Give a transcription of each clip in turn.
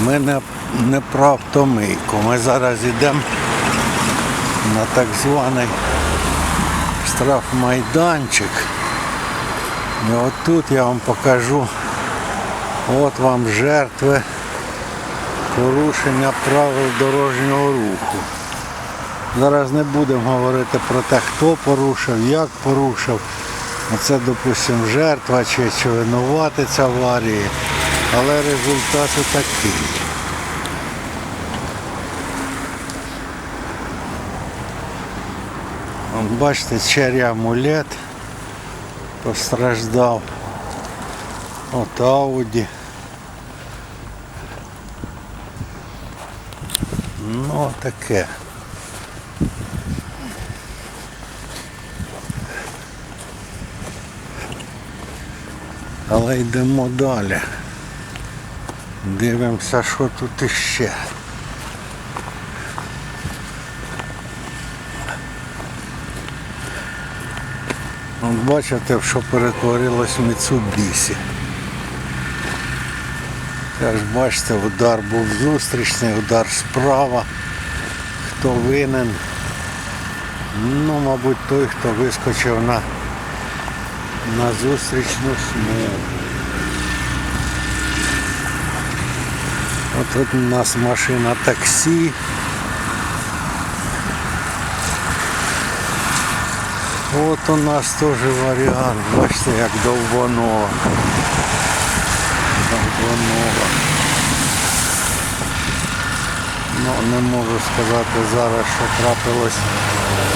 Ми не, не про автомийку. Ми зараз йдемо на так званий штрафмайданчик. І отут я вам покажу. От вам жертви порушення правил дорожнього руху. Зараз не будемо говорити про те, хто порушив, як порушив. Це, допустимо, жертва чи, чи винуватець аварії. Але результат такий. От бачите, черрі амулет постраждав. От Ауді. Ну таке. Але йдемо далі. Дивимося, що тут іще. Бачите, в що перетворилось Міцубісі. Теж бачите, удар був зустрічний, удар справа. Хто винен? Ну, мабуть, той, хто вискочив на, на зустрічну смугу. Тут у нас машина таксі. От у нас теж варіант. Бачите, як довбанова. Довбанова. Ну, не можу сказати зараз, що трапилось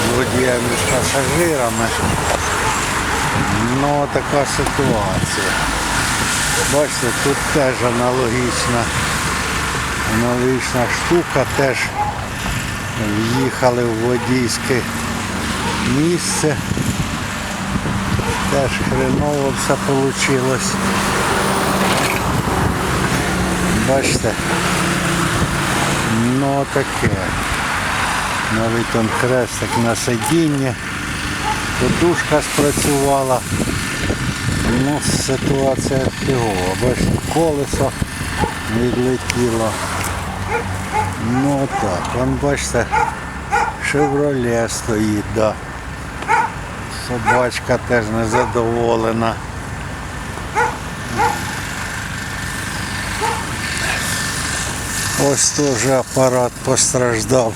з водієм і з пасажирами. Ну, така ситуація. Бачите, тут теж аналогічна, аналогічна штука, теж в'їхали в водійське місце. Теж хреново все вийшло. Бачите? Ну таке. Навіть он крестик на сидінні. Подушка спрацювала. Ну, ситуація фігова. Бачите, колесо відлетіло. Ну так, вон бачите, шевроле стоїть, да. Собачка теж незадоволена. Ось теж апарат постраждав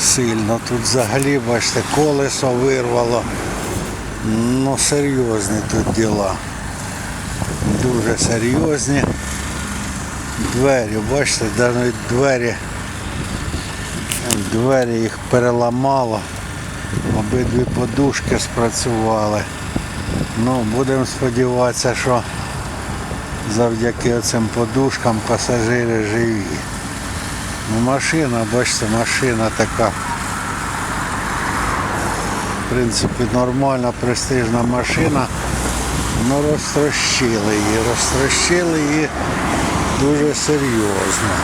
сильно. Тут взагалі, бачите, колесо вирвало. Ну, серйозні тут діла. Дуже серйозні. Двері, бачите, навіть двері. Двері їх переламало. Обидві подушки спрацювали. Ну, будемо сподіватися, що завдяки цим подушкам пасажири живі. Ну, машина, бачите, машина така. В принципі, нормальна, престижна машина. Ну розтрощили її, розтрощили її дуже серйозно.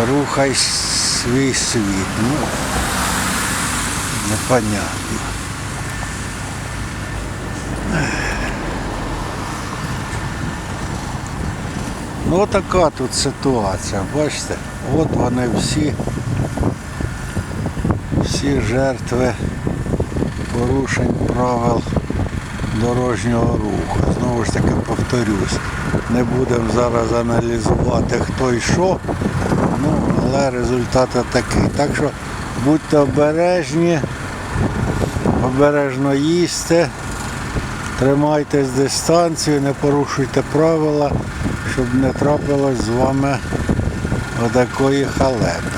Рухай свій світ. Ну, непонятно. Ну така тут ситуація, бачите, от вони всі, всі жертви порушень правил дорожнього руху. Знову ж таки повторюсь, не будемо зараз аналізувати хто і що, ну, але результат такий. Так що будьте обережні, обережно їсти, тримайтесь дистанцію, не порушуйте правила, щоб не трапилось з вами отакої халепи.